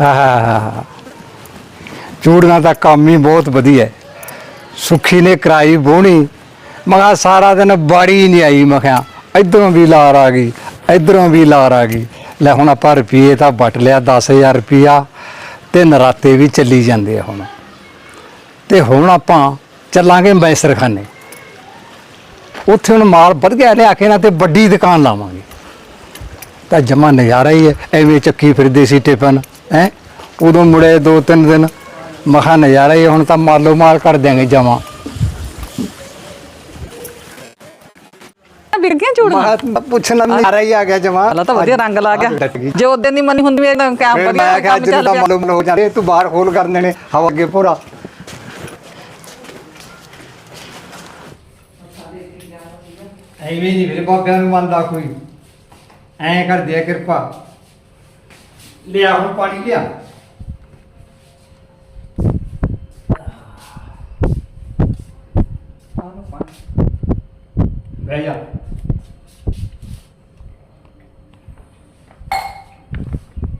ਆਹ ਚੂੜੀਆਂ ਦਾ ਕੰਮ ਹੀ ਬਹੁਤ ਵਧੀਆ ਹੈ। ਸੁੱਖੀ ਨੇ ਕਰਾਈ ਬੋਣੀ ਮੈਂ ਸਾਰਾ ਦਿਨ ਬਾੜੀ ਨਹੀਂ ਆਈ ਮਖਿਆ ਕਿਹਾ ਇਧਰੋਂ ਵੀ ਲਾਰ ਆ ਗਈ, ਇਧਰੋਂ ਵੀ ਲਾਰ ਆ ਗਈ। ਲੈ ਹੁਣ ਆਪਾਂ ਰੁਪਏ ਤਾਂ ਵਟ ਲਿਆ 10000 ਰੁਪਿਆ ਤੇ ਨਰਾਤੇ ਵੀ ਚੱਲੀ ਜਾਂਦੇ ਆ ਹੁਣ। ਤੇ ਹੁਣ ਆਪਾਂ ਚੱਲਾਂਗੇ ਮੈਸਰਖਾਨੇ। ਉੱਥੇ ਹੁਣ ਮਾਲ ਵੱਧ ਗਿਆ ਲਿਆ ਕੇ ਨਾ ਤੇ ਵੱਡੀ ਦੁਕਾਨ ਲਾਵਾਂਗੇ। ਤਾਂ ਜਮਾ ਨਜ਼ਾਰਾ ਹੀ ਹੈ, ਐਵੇਂ ਚੱਕੀ ਫਿਰਦੇ ਸੀ ਟਿਫਨ। ਹੈ? ਉਦੋਂ ਮੁੜੇ ਦੋ ਤਿੰਨ ਦਿਨ ਮਖਾ ਨਜ਼ਾਰਾ ਹੀ ਹੁਣ ਤਾਂ ਮਾਲੋ ਮਾਲ ਕਰ ਦਿਆਂਗੇ ਜਮਾ। ਵਿਕ ਗਿਆ ਚੂੜੀਆਂ ਮੈਂ ਪੁੱਛਣਾ ਨਜ਼ਾਰਾ ਹੀ ਆ ਗਿਆ ਜਮਾ। ਪਹਿਲਾਂ ਤਾਂ ਵਧੀਆ ਰੰਗ ਲਾ ਗਿਆ। ਜੇ ਉਦੋਂ ਦੀ ਮੰਨੀ ਹੁੰਦੀ ਮੇਰੇ ਤਾਂ ਕਿਆ ਫਿਰ ਵਧੀਆ ਮੈਂ ਕਿਹਾ ਕੰਮ ਅੱਜ ਚੱਲ ਤਾਂ ਗਿਆ। ਮਾਲੂਮ ਹੋ ਜਾਂਦੇ ਤੂੰ ਬਾਹਰ ਖੋਲ ਕਰ ਦੇਣੇ ਹਵਾ ਅੱਗੇ ਪੂਰਾ ਐਵੇਂ ਨਹੀਂ ਮੇਰੇ ਬਾਬਿਆਂ ਨੂੰ ਮੰਨਦਾ ਕੋਈ। ਐਂ ਕਰ ਦਿਆ ਕਿਰਪਾ। ਲਿਆ ਹੁਣ ਪਾਣੀ ਲਿਆ। ਬਹਿ ਜਾ।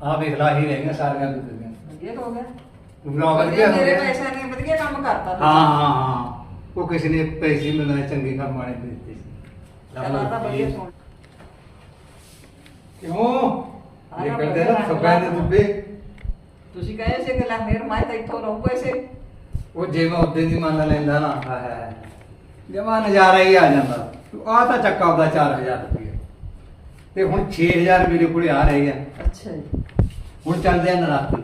ਆ ਵੇਖ ਲਾ ਹੀ ਰਹਿ ਗਈਆਂ ਸਾਰੀਆਂ ਦੁਕਾਨਾਂ ਵਧੀਆ ਹੋ ਗਿਆ। ਬੁਲਾ ਵਧੀਆ ਹੋ ਮੇਰੇ ਗਿਆ। ਪੈਸੇ ਨੇ ਵਧੀਆ ਕੰਮ ਕਰਤਾ ਹਾਂ ਹਾਂ ਹਾਂ। ਉਹ ਕਿਸੇ ਨੇ ਪੈਸੇ ਮਿਲਣਾ ਚੰਗੇ ਕੰਮ ਵਾਲੇ ਦੇ ਦਿੱਤੇ ਸੀ। ਚਲਾ ਤਾਂ ਵਧੀਆ ਸੋਣ ਕਿਉਂ? ਸਭਾ ਦੇ ਦੁੱਬੇ। ਤੁਸੀਂ ਕਹੇ ਸੀ ਕਿ ਲੈ ਮੇਰ ਮੈਂ ਤਾਂ ਇੱਥੋਂ ਰਹੂ ਪੈਸੇ ਉਹ ਜੇ ਮੈਂ ਉਦੋਂ ਦੀ ਮੰਨ ਲੈਂਦਾ ਨਾ ਹੈ ਜਮਾ ਨਜ਼ਾਰਾ ਹੀ ਆ ਜਾਂਦਾ ਤੂੰ ਆ ਤਾਂ ਚੱਕਾ ਉਹਦਾ 4000 ਰੁਪਏ। ਤੇ ਹੁਣ 6000 ਮੇਰੇ ਕੋਲੇ ਆ ਰਹੇ ਆ। ਅੱਛਾ ਜੀ। ਹੁਣ ਚੱਲਦੇ ਆ ਨਰਾਤੇ।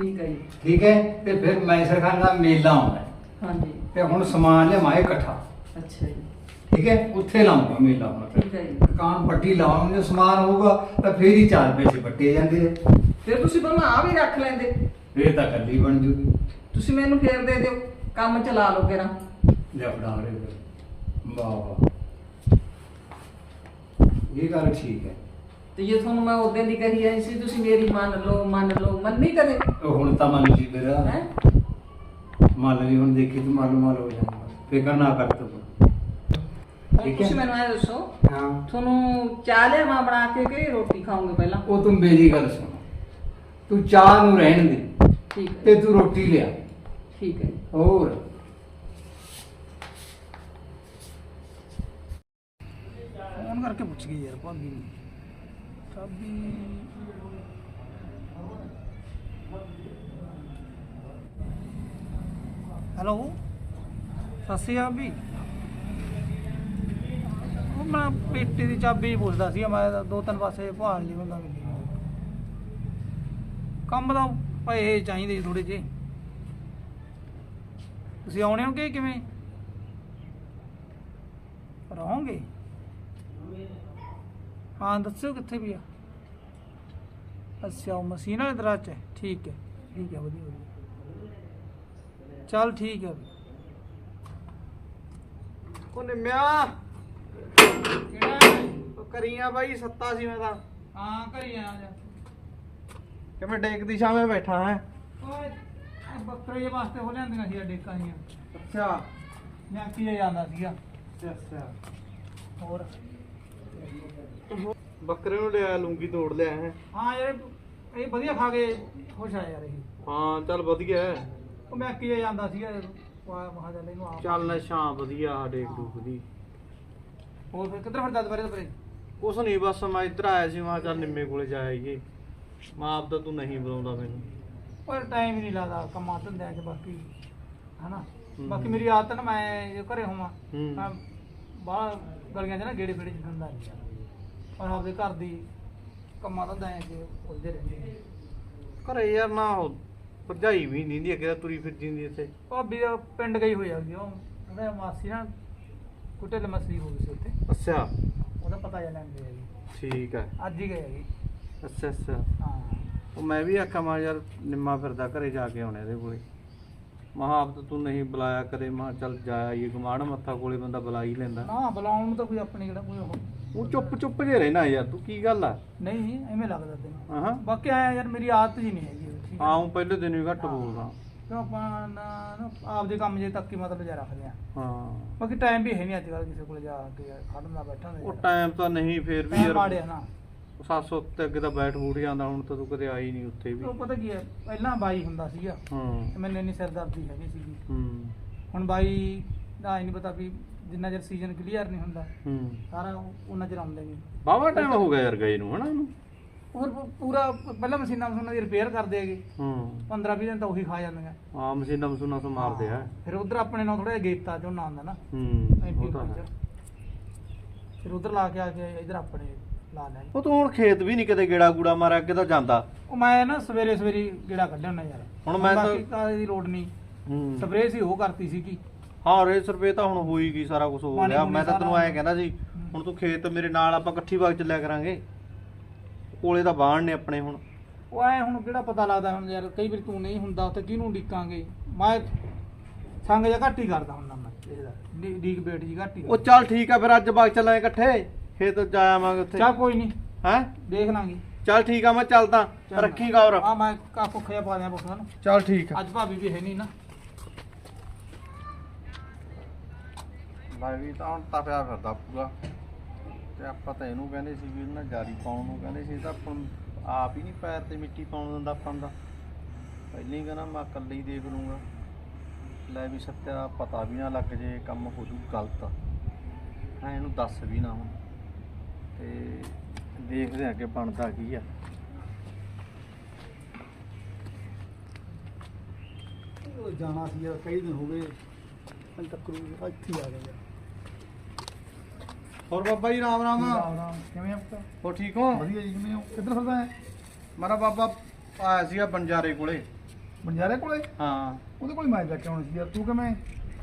ਠੀਕ ਹੈ ਜੀ। ਠੀਕ ਹੈ? ਤੇ ਫਿਰ ਮੈਸਰ ਖਾਨ ਦਾ ਮੇਲਾ ਆਉਂਦਾ। ਹਾਂਜੀ। ਤੇ ਹੁਣ ਸਮਾਨ ਲਿਆਵਾਂ ਇਕੱਠਾ। ਅੱਛਾ ਜੀ। ਠੀਕ ਹੈ ਉੱਥੇ ਲਾਉਂਗਾ ਮੇਲਾ ਹੁਣ ਫਿਰ। ਠੀਕ ਹੈ ਜੀ। ਦੁਕਾਨ ਪੱਟੀ ਲਾਉਣ ਸਮਾਨ ਹੋਊਗਾ ਤਾਂ ਫੇਰ ਹੀ ਚਾਰ ਪੈਸੇ ਵੱਟੇ ਜਾਂਦੇ ਆ। ਫਿਰ ਤੁਸੀਂ ਬਣਾ ਆ ਵੀ ਰੱਖ ਲੈਂਦੇ। ਫੇਰ ਤਾਂ ਕੱਲੀ ਬਣ ਜੂਗੀ। ਤੁਸੀਂ ਮੈਨੂੰ ਫੇਰ ਦੇ ਦਿਓ ਕੰਮ ਚਲਾ ਲਓ ਕਿਰਾ ਲੈ ਫੜਾ ਰੇ ਵਾਹ ਵਾਹ। ਇਹ ਗੱਲ ਠੀਕ ਹੈ। ਤੇ ਜੇ ਤੁਹਾਨੂੰ ਮੈਂ ਉਦੋਂ ਦੀ ਕਹੀ ਆਈ ਸੀ ਤੁਸੀਂ ਮੇਰੀ ਮੰਨ ਲਓ ਮੰਨ ਲਓ ਮੰਨੀ ਕਦੇ? ਹੁਣ ਤਾਂ ਮੰਨ ਜੀ ਮੇਰਾ। ਹੈ? ਮੰਨ ਲਈ ਹੁਣ ਦੇਖੀ ਤੂੰ ਮਾਲੂਮ ਮਾਲ ਹੋ ਜਾਣਾ ਫਿਕਰ ਨਾ ਕਰ ਤੂੰ। ਠੀਕ ਹੈ। ਤੁਸੀਂ ਮੈਨੂੰ ਇਹ ਦੱਸੋ ਹਾਂ। ਤੁਹਾਨੂੰ ਚਾਹ ਲਿਆ ਮੈਂ ਬਣਾ ਕੇ ਕਿ ਰੋਟੀ ਖਾਓਗੇ ਪਹਿਲਾਂ? ਉਹ ਤੂੰ ਮੇਰੀ ਗੱਲ ਸੁਣ। ਤੂੰ ਚਾਹ ਨੂੰ ਰਹਿਣ ਦੇ ਠੀਕ ਹੈ। ਤੇ ਤੂੰ ਰੋਟੀ ਲਿਆ। ਠੀਕ ਹੈ। ਹੋਰ। ਫੋਨ ਕਰਕੇ ਪੁੱਛ ਗਈ ਯਾਰ ਭਾਬੀ ਨੂੰ। ਚਾਬੀ ਹੈਲੋ ਸਤਿ ਸ਼੍ਰੀ ਅਕਾਲ ਵੀ ਮੈਂ ਪੇਟੀ ਦੀ ਚਾਬੀ ਪੁੱਛਦਾ ਸੀ, ਮੈਂ ਤਾਂ ਦੋ ਤਿੰਨ ਪਾਸੇ ਭਾਲ ਲਈ ਬੰਦਾ ਮਿਲੀ ਕੰਮ ਦਾ ਪੈਸੇ ਚਾਹੀਦੇ ਥੋੜੇ ਜਿਹੇ। ਤੁਸੀਂ ਆਉਣੇ ਹੋ ਕਿ ਕਿਵੇਂ? ਰਹੋਗੇ ਹਾਂ, ਦੱਸਿਓ ਕਿੱਥੇ ਵੀ ਆ। ਅੱਛਾ, ਉਹ ਮਸ਼ੀਨ ਵਾਲੇ ਦਰਾਜ ਹੈ। ਠੀਕ ਹੈ ਠੀਕ ਹੈ, ਵਧੀਆ ਵਧੀਆ। ਚੱਲ ਠੀਕ ਹੈ। ਉਹ ਨਿੰਮਿਆ ਉਹ ਕਰੀਆਂ ਬਾਈ ਸੱਤਾ ਸੀ ਮੈਂ ਤਾਂ। ਹਾਂ ਘਰੀ ਆ ਜਾ। ਕਿਵੇਂ ਡੇਕ ਦੀ ਛਾਵੇਂ ਬੈਠਾ ਹੈ। ਓਏ ਇਹ ਬੱਕਰੇ ਜਿਹੇ ਵਾਸਤੇ ਹੋ ਲਿਆਂਦੀਆਂ ਸੀ ਡੇਕਾਂ ਜੀਆਂ। ਅੱਛਾ। ਜਾਂ ਕੀ ਜਾਂਦਾ ਸੀਗਾ? ਅੱਛਾ ਹੋਰ? ਬੱਕਰੇ ਨੂੰ ਲਿਆ ਲੂੰਗੀ ਤੋੜ ਲਿਆ ਹੈ। ਹਾਂ ਯਾਰ ਇਹ ਵਧੀਆ ਖਾ ਕੇ ਖੁਸ਼ ਆ ਯਾਰ ਇਹ। ਹਾਂ ਚੱਲ ਵਧੀਆ ਹੈ। ਉਹ ਮੈਂ ਕੀ ਜਾਂਦਾ ਸੀਗਾ ਵਾਹ ਮਹਾ ਚੱਲ ਇਹਨੂੰ ਆਪ ਚੱਲ ਨਾ ਛਾਂ ਵਧੀਆ ਡੇਕ ਡੂਕ ਦੀ। ਹੋਰ ਫਿਰ ਕਿੱਧਰ ਫਿਰਦਾ ਦੁਪਹਿਰੇ ਦੁਪਹਿਰੇ ਕੁਛ ਨਹੀਂ ਬਸ ਮੈਂ ਇੱਧਰ ਆਇਆ ਸੀ ਮੈਂ ਕਿਹਾ ਚੱਲ ਨਿੰਮੇ ਕੋਲੇ ਜਾ ਆਈਏ ਮਾਂ ਆਪ ਤਾਂ ਤੂੰ ਨਹੀਂ ਬੁਲਾਉਂਦਾ ਮੈਨੂੰ ਪਰ ਟਾਈਮ ਹੀ ਨਹੀਂ ਲੱਗਦਾ ਕੰਮਾਂ ਧੰਦਿਆਂ 'ਚ ਬਾਕੀ ਹਨਾ ਹੂੰ। ਬਾਕੀ ਮੇਰੀ ਆਦਤ ਨਾ ਮੈਂ ਜੇ ਘਰੇ ਹੋਵਾਂ ਹੂੰ। ਮੈਂ ਬਾਹਰ ਗਲੀਆਂ 'ਚ ਨਾ ਗੇੜੇ ਫੇੜੇ 'ਚ ਨਹੀਂ ਪਰ ਆਪਦੇ ਘਰ ਦੀ ਕੰਮਾਂ ਧੰਦਿਆਂ 'ਚ ਉਲਝੇ ਰਹਿੰਦੇ ਆ। ਘਰੇ ਯਾਰ ਨਾ ਉਹ ਭਰਜਾਈ ਵੀ ਨਹੀਂ ਦੀ ਅੱਗੇ ਤਾਂ ਤੁਰੀ ਫਿਰ ਜਿੰਦੀ ਇੱਥੇ ਭਾਬੀ ਦਾ ਪਿੰਡ ਗਈ ਹੋਈ ਆ ਉਹ ਮਾਸੀ ਨਾ ਕੁੱਟੇ ਮਸਲੀ ਹੋ ਗਈ ਸੀ ਉੱਥੇ। ਅੱਛਾ। ਉਹਦਾ ਪਤਾ ਜਾ ਲੈਂਦੇ ਹੈਗੇ ਠੀਕ ਹੈ। ਅੱਜ ਹੀ ਗਏ ਹੈਗੇ ਅੱਛਾ ਅੱਛਾ। ਹਾਂ। ਉਹ ਮੈਂ ਵੀ ਆਖਿਆ ਮੈਂ ਯਾਰ ਨਿੰਮਾ ਫਿਰਦਾ ਘਰੇ ਜਾ ਕੇ ਆਉਣੇ ਇਹਦੇ ਕੋਲੇ। ਮਹਾ ਆਪ ਤਾਂ ਤੂੰ ਨਹੀਂ ਬੁਲਾਇਆ ਕਦੇ। ਮੈਂ ਚੱਲ ਜਾ ਆਈਏ ਗਮਾੜ ਮੱਥਾ ਕੋਲੇ ਬੰਦਾ ਬੁਲਾ ਹੀ ਲੈਂਦਾ। ਨਾ ਬੁਲਾਉਣ ਨੂੰ ਤਾਂ ਕੋਈ ਆਪਣੀ ਕਿਹੜਾ ਕੋਈ ਉਹ। ਉਹ ਚੁੱਪ ਚੁੱਪ ਜੇ ਰਹਿਣਾ ਯਾਰ ਤੂੰ ਕੀ ਗੱਲ ਆ? ਨਹੀਂ ਐਵੇਂ ਲੱਗਦਾ ਤੈਨੂੰ। ਹਾਂ। ਬਾਕੀ ਆਇਆ ਯਾਰ ਮੇਰੀ ਆਦਤ ਜੀ ਨਹੀਂ ਹੈਗੀ ਠੀਕ ਹੈ ਪਹਿਲੇ ਦਿਨ ਵੀ ਘੱਟ ਬੋਲਦਾ। ਕਿਉਂ ਆਪਾਂ ਨਾ ਨਾ ਆਪਦੇ ਕੰਮ ਜੇ ਤੱਕ ਹੀ ਮਤਲਬ ਜਾ ਰੱਖਦੇ ਆ। ਹਾਂ। ਬਾਕੀ ਟਾਈਮ ਵੀ ਹੈ ਨਹੀਂ ਅੱਜ ਕੱਲ੍ਹ ਕਿਸੇ ਕੋਲ ਜਾ ਕੇ ਖੜਨ ਦਾ ਬੈਠਣ ਦਾ। ਉਹ ਟਾਈਮ ਤਾਂ ਨਹੀਂ ਫੇਰ ਵੀ ਟਾਈਮ ਯਾਰ ਮਾੜਿਆ ਨਾ। 700 ਉੱਤੇ ਅੱਗੇ ਤਾਂ ਬੈਠ ਬੂਠ ਜਾਂਦਾ ਹੁਣ ਤਾਂ ਤੂੰ ਕਦੇ ਆਈ ਨਹੀਂ ਉੱਥੇ ਵੀ। ਉਹ ਪਤਾ ਕੀ ਹੈ ਪਹਿਲਾਂ ਬਾਈ ਹੁੰਦਾ ਸੀਗਾ। ਹੂੰ। ਤੇ ਮੈਨੂੰ ਇੰਨੀ ਸਿਰਦਰਦੀ ਹੈਗੀ ਸੀਗੀ। ਹੂੰ। ਹੁਣ ਬਾਈ ਦਾ ਹੀ ਨਹੀਂ ਪਤਾ ਵੀ ਜਿੰਨਾ ਚਿਰ ਸੀਜ਼ਨ ਕਲੀਅਰ ਨਹੀਂ ਹੁੰਦਾ ਹੂੰ। ਸਾਰਾ ਉਹ- ਉਹਨਾਂ ਚਿਰ ਆਉਂਦੇ ਨਹੀਂ ਬਾਵਾ ਟਾਈਮ ਹੋ ਗਿਆ ਯਾਰ ਗਏ ਨੂੰ ਹਨਾ ਉਹਨੂੰ। ਹੋਰ ਪ- ਪੂਰਾ ਪਹਿਲਾਂ ਮਸ਼ੀਨਾਂ ਮਸ਼ੀਨਾਂ ਦੀ ਰਿਪੇਅਰ ਕਰਦੇ ਹੈਗੇ। ਹੂੰ। 15 20 ਦਿਨ ਤਾਂ ਉਹੀ ਖਾ ਜਾਂਦੀਆਂ ਆ। ਮਸ਼ੀਨਾਂ ਮਸੂਨਾਂ ਤੋਂ ਮਾਰਦੇ ਆ। ਫਿਰ ਉਧਰ ਆਪਣੇ ਨਾਲ ਥੋੜਾ ਜਿਹਾ ਗੇਤਾ ਝੋਨਾ ਆਉਂਦਾ ਨਾ। ਹੂੰ ਐਮਪੀ ਉਹ ਤਾਂ ਹੈ। ਫਿਰ ਉਧਰ ਲਾ ਕੇ ਆ ਕੇ ਇਧਰ ਆਪਣੇ ਲਾ ਲਿਆ ਉਹ ਤੂੰ ਹੁਣ ਖੇਤ ਵੀ ਨਹੀਂ ਕਿਤੇ ਗੇੜਾ ਗੂੜਾ ਮਾਰਿਆ ਅੱਗੇ ਤਾਂ ਜਾਂਦਾ। ਉਹ ਮੈਂ ਨਾ ਸਵੇਰੇ ਸਵੇਰੇ ਗੇੜਾ ਕੱਢਿਆ ਹੁੰਦਾ ਯਾਰ। ਹੁਣ ਮੈਂ ਤਾਂ- ਬਾਕੀ ਕਾਹਦੀ ਦੀ ਲੋੜ ਨਹੀਂ ਹੂੰ। ਸਪਰੇਅ ਸੀ ਉਹ ਕਰਤੀ ਸੀ ਕੀ ਹਾਂ ਰੇਸ ਰੁਪਏ ਤਾਂ ਹੁਣ ਹੋਈ ਗਈ ਸਾਰਾ ਕੁਝ ਹੋ ਪਾਣੀ ਗਿਆ। ਪੂਣੀ ਮੈਂ ਤਾਂ ਤੈਨੂੰ ਸਾਰਾ ਐਂ ਕਹਿੰਦਾ ਸੀ ਹੁਣ ਤੂੰ ਖੇਤ ਮੇਰੇ ਨਾਲ ਆਪਾਂ ਇਕੱਠੀ ਵਾਗ ਚੱਲਿਆ ਕਰਾਂਗੇ। ਕੋਲੇ ਤਾਂ ਬਾਣ ਨੇ ਆਪਣੇ ਹੁਣ। ਉਹ ਐ ਹੁਣ ਕਿਹੜਾ ਪਤਾ ਲੱਗਦਾ ਹੁਣ ਯਾਰ ਕਈ ਵਾਰ ਤੂੰ ਨਹੀਂ ਹੁੰਦਾ ਉੱਥੇ ਕਿਹਨੂੰ ਡੀਕਾਂਗੇ ਮੈਂ ਸੰਗ ਜਾਂ ਘੱਟ ਹੀ ਕਰਦਾ ਹੁੰਦਾ ਮੈਂ ਇਹਦਾ ਡੀਕ ਬੇਟ ਜੀ ਘੱਟ ਹੀ ਉਹ ਚੱਲ ਠੀਕ ਆ ਫਿਰ ਅੱਜ ਬਾਗ ਚੱਲਾਂਗੇ ਇਕੱਠੇ। ਖੇਤ ਜਾ ਆਵਾਂਗੇ ਉੱਥੇ। ਚਾ ਕੋਈ ਨਹੀਂ। ਹੈ? ਦੇਖ ਲਾਂਗੇ। ਚੱਲ ਠੀਕ ਆ ਮੈਂ ਚੱਲਦਾ। ਚੱਲ। ਰੱਖੀ ਗੌਰ। ਆ ਮੈਂ ਕਾ ਭੁੱਖਿਆ ਪਾ ਦਿਆਂ ਪੁੱਛਣਾ ਨੂੰ। ਚੱਲ ਠੀਕ ਅੱਜ ਭਾਬੀ ਵੀ ਹੈ ਨਹੀਂ ਨਾ। ਲੈ ਵੀ ਤਾਂ ਹੁਣ ਤਪਿਆ ਫਿਰਦਾ ਪੂਰਾ। ਤੇ ਆਪਾਂ ਤਾਂ ਇਹਨੂੰ ਕਹਿੰਦੇ ਸੀ ਵੀ ਇਹਨਾਂ ਜਾਰੀ ਪਾਉਣ ਨੂੰ ਕਹਿੰਦੇ ਸੀ ਇਹ ਤਾਂ ਆਪਾਂ ਨੂੰ ਆਪ ਹੀ ਨਹੀਂ ਪੈਰ ਤੇ ਮਿੱਟੀ ਪਾਉਣ ਦਿੰਦਾ ਆਪਾਂ ਦਾ ਪਹਿਲਾਂ ਹੀ ਕਹਿੰਦਾ ਮੈਂ ਇਕੱਲੇ ਹੀ ਦੇਖ ਲੂੰਗਾ ਲੈ ਵੀ ਸੱਤਿਆ ਪਤਾ ਵੀ ਨਾ ਲੱਗ ਜੇ ਕੰਮ ਹੋ ਜੂ ਗਲਤ। ਹਾਂ ਇਹਨੂੰ ਦੱਸ ਵੀ ਨਾ ਹੁਣ। ਤੇ ਦੇਖਦੇ ਆ ਕਿ ਬਣਦਾ ਕੀ ਆ। ਉਹ ਜਾਣਾ ਸੀ ਯਾਰ ਕਈ ਦਿਨ ਹੋ ਗਏ। ਮੈਂ ਤੱਕ ਇੱਥੇ ਆ ਗਿਆ। ਹੋਰ ਬਾਬਾ ਜੀ ਰਾਮ ਰਾਮ। ਕਿਵੇਂ ਆ ਹੋ ਠੀਕ ਹੋ? ਵਧੀਆ ਜੀ ਕਿਵੇਂ ਹੋ? ਕਿੱਧਰ ਫਿਰਦਾ ਹੈ? ਮੇਰਾ ਬਾਬਾ ਆਇਆ ਸੀਗਾ ਬੰਜਾਰੇ ਕੋਲੇ। ਬੰਜਾਰੇ ਕੋਲੇ? ਹਾਂ। ਉਹਦੇ ਕੋਲ ਮੈਂ ਜਾ ਕੇ ਆਉਣਾ ਸੀ ਯਾਰ। ਤੂੰ ਕਿਵੇਂ?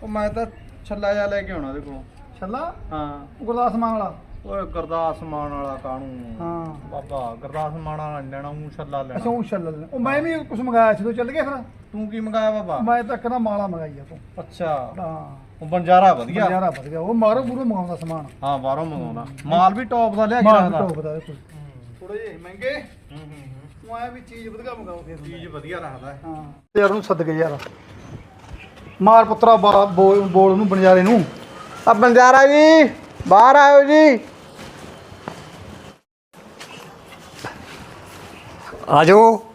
ਉਹ ਮੈਂ ਤਾਂ ਛੱਲਾ ਜਾ ਲੈ ਕੇ ਆਉਣਾ ਉਹਦੇ ਕੋਲੋਂ। ਛੱਲਾ? ਹਾਂ। ਉਹ ਗੁਰਦਾਸ ਮਾਨ ਵਾਲਾ? ਓਏ ਗੁਰਦਾਸ ਮਾਨ ਵਾਲਾ ਕਾਣੂ ਹਾਂ। ਬਾਬਾ ਗੁਰਦਾਸ ਮਾਨ ਵਾਲਾ ਨੀ ਲੈਣਾ ਉਹ ਛੱਲਾ ਅੱਛਾ ਲੈਣਾ ਉਹ ਛੱਲਾ ਲੈਣਾ। ਉਹ ਮੈਂ ਵੀ ਕੁਝ ਮੰਗਾਇਆ ਸੀ ਤੂੰ ਚੱਲ ਗਿਆ ਫਿਰ। ਤੂੰ ਕੀ ਮੰਗਾਇਆ ਬਾਬਾ? ਮੈਂ ਤਾਂ ਕਹਿੰਦਾ ਮਾਲਾ ਮੰਗਾਈ ਆ ਤੂੰ। ਅੱਛਾ। ਹਾਂ। ਉਹ ਬੰਜਾਰਾ ਵਧੀਆ। ਬੰਜਾਰਾ ਵਧ ਗਿਆ ਉਹ ਮਾਰੋ ਪੂਰੇ ਮੰਗਾਉਂਦਾ ਸਮਾਨ। ਹਾਂ ਬਾਹਰੋਂ ਮੰਗਾਉਣਾ ਮਾਲ ਵੀ ਟੌਪ ਦਾ ਲਿਆ ਕੇ ਮਾਲ ਵੀ ਰੱਖਦਾ। ਟੋਪ ਦਾ ਕੋਈ। ਥੋੜੇ ਜਿਹੇ ਮਹਿੰਗੇ। ਹੂੰ ਹੂੰ ਹੂੰ। ਤੂੰ ਆਇਆ ਵੀ ਚੀਜ਼ ਵਧੀਆ ਮੰਗਾਓ ਫਿਰ। ਚੀਜ਼ ਵਧੀਆ ਰੱਖਦਾ ਹੈ। ਹਾਂ ਯਾਰ ਨੂੰ ਸੱਦ ਕੇ ਯਾਰ। ਮਾਰ ਪੁੱਤਰਾ ਬਾ- ਬੋਲ ਬੋਲ ਉਹਨੂੰ ਬੰਜਾਰੇ ਨੂੰ। ਆ ਬੰਜਾਰਾ ਜੀ ਬਾਹਰ ਆਇਓ ਜੀ। ਆ ਜਾਓ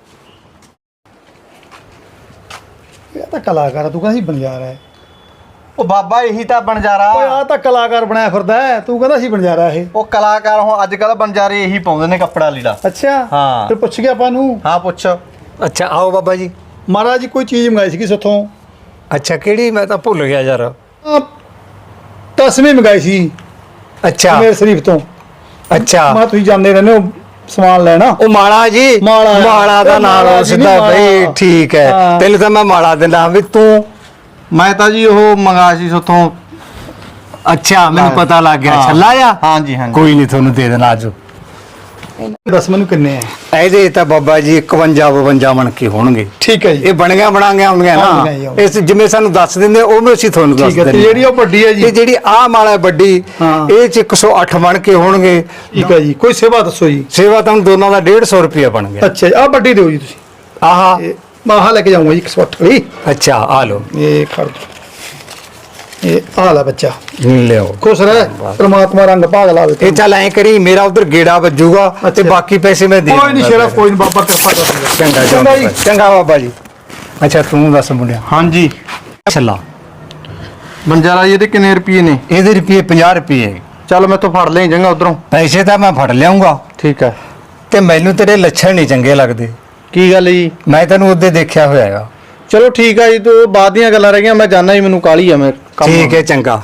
ਇਹ ਤਾਂ ਕਲਾਕਾਰ ਆ, ਤੂੰ ਕਹਿੰਦਾ ਸੀ ਬੰਜਾਰਾ ਹੈ। ਉਹ ਬਾਬਾ ਇਹੀ ਤਾਂ ਬੰਜਾਰਾ ਓਏ ਆ ਤਾਂ ਕਲਾਕਾਰ ਬਣਾਇਆ ਫਿਰਦਾ ਹੈ। ਤੂੰ ਕਹਿੰਦਾ ਸੀ ਬੰਜਾਰਾ ਇਹ। ਉਹ ਕਲਾਕਾਰ ਹੁਣ ਅੱਜ ਕੱਲ ਬੰਜਾਰੇ ਇਹੀ ਪਾਉਂਦੇ ਨੇ ਕੱਪੜਾ ਲੀੜਾ। ਅੱਛਾ ਹਾਂ। ਫਿਰ ਪੁੱਛ ਗਿਆ ਆਪਾਂ ਨੂੰ। ਹਾਂ ਪੁੱਛ। ਅੱਛਾ ਆਓ ਬਾਬਾ ਜੀ। ਮਹਾਰਾਜ ਜੀ ਕੋਈ ਚੀਜ਼ ਮੰਗਾਈ ਸੀਗੀ ਸਥੋਂ? ਅੱਛਾ ਕਿਹੜੀ? ਮੈਂ ਤਾਂ ਭੁੱਲ ਗਿਆ ਯਾਰ। ਤਸਵੀਰ ਮੰਗਾਈ ਸੀ। ਅੱਛਾ। ਮੇਰ ਸ਼ਰੀਫ ਤੋਂ। ਅੱਛਾ। ਮੈਂ ਤੁਸੀਂ ਜਾਂਦੇ ਰਹਿੰਦੇ ਹੋ ਸਮਾਨ ਲੈਣਾ। ਉਹ ਮਾਲਾ ਜੀ ਮਾਲਾ। ਮਾਲਾ ਦਾ ਇਹ ਨਾਮ ਮਾਲਾ ਜੀ ਸਿੱਧਾ ਬਈ। ਠੀਕ ਹੈ। ਹਾਂ। ਤੈਨੂੰ ਤਾਂ ਮੈਂ ਮਾਲਾ ਦਿੰਦਾ ਵੀ ਤੂੰ ਮੈਂ ਤਾਂ ਜੀ ਉਹ ਮੰਗਾ ਸੀ ਉਥੋਂ ਅੱਛਾ ਮੈਨੂੰ ਪਤਾ ਲੱਗ ਗਿਆ। ਹਾਂ। ਛੱਲਾ ਆ ਹਾਂਜੀ ਹਾਂਜੀ। ਕੋਈ ਨਹੀਂ ਤੁਹਾਨੂੰ ਦੇ ਦੇਣਾ ਆਜੋ। ਦੱਸ ਮੈਨੂੰ ਕਿੰਨੇ ਆ? ਇਹਦੇ ਤਾਂ ਬਾਬਾ ਜੀ 51 52 ਬਣ ਕੇ ਹੋਣਗੇ। ਠੀਕ ਹੈ ਜੀ। ਇਹ ਬਣੀਆਂ ਬਣਾਈਆਂ ਹੁੰਦੀਆਂ ਹੁੰਦੀਆਂ ਜੀ, ਨਾ ਉਹ। ਇਸ ਜਿਵੇਂ ਸਾਨੂੰ ਦੱਸ ਦਿੰਦੇ ਉਹ ਵੀ ਅਸੀਂ ਤੁਹਾਨੂੰ ਦੱਸ ਠੀਕ ਹੈ ਤੇ ਦਿੰਦੇ ਜਿਹੜੀ ਉਹ ਵੱਡੀ ਹੈ ਜੀ। ਇਹ ਜਿਹੜੀ ਆਹ ਮਾਲਾ ਹੈ ਵੱਡੀ ਹਾਂ। ਇਹ ਚ 108 ਬਣ ਕੇ ਹੋਣਗੇ। ਠੀਕ ਹੈ ਜੀ। ਕੋਈ ਸੇਵਾ ਦੱਸੋ ਜੀ। ਸੇਵਾ ਤੁਹਾਨੂੰ ਦੋਨਾਂ ਦਾ 150 ਰੁਪਏ ਬਣ ਗਿਆ। ਅੱਛਾ ਜੀ ਆ ਵੱਡੀ ਦਿਓ ਜੀ ਤੁਸੀਂ। ਆਹਾ। ਇਹ ਮੈਂ ਆਹ ਲੈ ਕੇ ਜਾਊਂਗਾ ਜੀ 108 ਵਾਲੀ ਅੱਛਾ ਆ ਲਓ। ਇਹ ਖੜ ਇਹ ਆ ਲੈ ਬੱਚਾ। ਲਿਓ ਖੁਸ਼ ਰਹਿ। ਪ੍ਰਮਾਤਮਾ ਰੰਗ ਭਾਗ ਲਾਵੇ ਇਹ ਚੱਲ ਐ ਕਰੀ ਮੇਰਾ ਉਧਰ ਗੇੜਾ ਵੱਜੂਗਾ ਤੇ। ਬਾਕੀ ਪੈਸੇ ਮੈਂ ਦੇ ਕੋਈ ਨਹੀਂ ਦੂੰਗਾ ਸ਼ੇਰਾ। ਕੋਈ ਨਹੀਂ ਬਾਬਾ ਕਿਰਪਾ ਕਰ ਚੰਗਾ ਚੰਗਾ ਜੀ। ਚੰਗਾ ਬਾਬਾ ਜੀ। ਅੱਛਾ ਤੂੰ ਦੱਸ ਮੁੰਡਿਆ। ਹਾਂਜੀ। ਛੱਲਾ ਬੰਜਾਰਾ ਜੀ ਇਹਦੇ ਕਿੰਨੇ ਰੁਪਏ ਨੇ? ਇਹਦੇ ਰੁਪਏ 50 ਰੁਪਏ। ਚੱਲ ਮੈਥੋਂ ਫੜ ਲਈ ਜੰਗਾ ਉਧਰੋਂ। ਪੈਸੇ ਤਾਂ ਮੈਂ ਫੜ ਲਿਆਉਂਗਾ ਠੀਕ ਹੈ। ਤੇ ਮੈਨੂੰ ਤੇਰੇ ਲੱਛਣ ਨਹੀਂ ਚੰਗੇ ਲੱਗਦੇ। ਕੀ ਗੱਲ ਜੀ? ਮੈਂ ਤੈਨੂੰ ਉਹਦੇ ਦੇਖਿਆ ਹੋਇਆ ਹੈਗਾ। ਚਲੋ ਠੀਕ ਆ ਜੀ ਤੂੰ ਬਾਅਦ ਦੀਆਂ ਗੱਲਾਂ ਰਹਿ ਗਈਆਂ ਮੈਂ ਜਾਣਾ ਜੀ ਮੈਨੂੰ ਕਾਲੀ ਆ ਮੈਂ ਠੀਕ ਹੈ ਚੰਗਾ।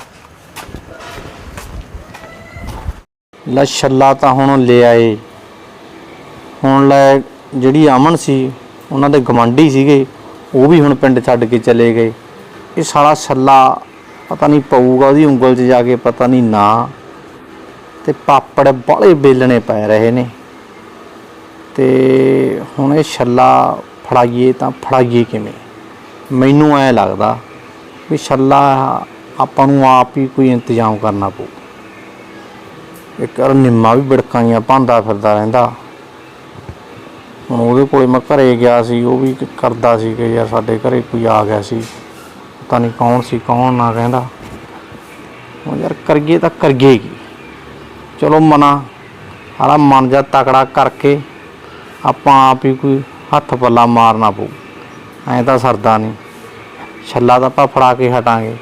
ਲੈ ਛੱਲਾ ਤਾਂ ਹੁਣ ਲੈ ਆਏ। ਹੁਣ ਲੈ ਜਿਹੜੀ ਅਮਨ ਸੀ ਉਹਨਾਂ ਦੇ ਗਵਾਂਢੀ ਸੀਗੇ ਉਹ ਵੀ ਹੁਣ ਪਿੰਡ ਛੱਡ ਕੇ ਚਲੇ ਗਏ। ਇਹ ਸਾਲਾ ਛੱਲਾ ਪਤਾ ਨਹੀਂ ਪਊਗਾ ਉਹਦੀ ਉਂਗਲ 'ਚ ਜਾ ਕੇ ਪਤਾ ਨਹੀਂ ਨਾ। ਤੇ ਪਾਪੜ ਬਾਲੇ ਬੇਲਣੇ ਪੈ ਰਹੇ ਨੇ। ਤੇ ਹੁਣ ਇਹ ਛੱਲਾ ਫੜਾਈਏ ਤਾਂ ਫੜਾਈਏ ਕਿਵੇਂ? ਮੈਨੂੰ ਐ ਲੱਗਦਾ ਵੀ ਛੱਲਾ ਆਪਾਂ ਨੂੰ ਆਪ ਹੀ ਕੋਈ ਇੰਤਜ਼ਾਮ ਕਰਨਾ ਪਊ। ਇੱਕ ਵਾਰ ਨਿੰਮਾ ਵੀ ਬਿੜਕਾਈਆਂ ਪਾਉਂਦਾ ਫਿਰਦਾ ਰਹਿੰਦਾ। ਹੁਣ ਉਹਦੇ ਕੋਲੇ ਮੈਂ ਘਰੇ ਗਿਆ ਸੀ, ਉਹ ਵੀ ਕਰਦਾ ਸੀ ਕਿ ਯਾਰ ਸਾਡੇ ਘਰੇ ਕੋਈ ਆ ਗਿਆ ਸੀ। ਪਤਾ ਨਹੀਂ ਕੌਣ ਸੀ, ਕੌਣ ਨਾ ਕਹਿੰਦਾ। ਹੁਣ ਯਾਰ ਕਰੀਏ ਤਾਂ ਕਰੀਏ ਕੀ? ਚਲੋ ਮਨਾ ਆਲਾ ਮਨ ਜਾ ਤਕੜਾ ਕਰਕੇ ਆਪਾਂ ਆਪ ਹੀ ਕੋਈ ਹੱਥ ਪੱਲਾ ਮਾਰਨਾ ਪਊ। ਐਂ ਤਾਂ ਸਰਦਾ ਨਹੀਂ। ਛੱਲਾ ਤਾਂ ਆਪਾਂ ਫੜਾ ਕੇ ਹਟਾਂਗੇ।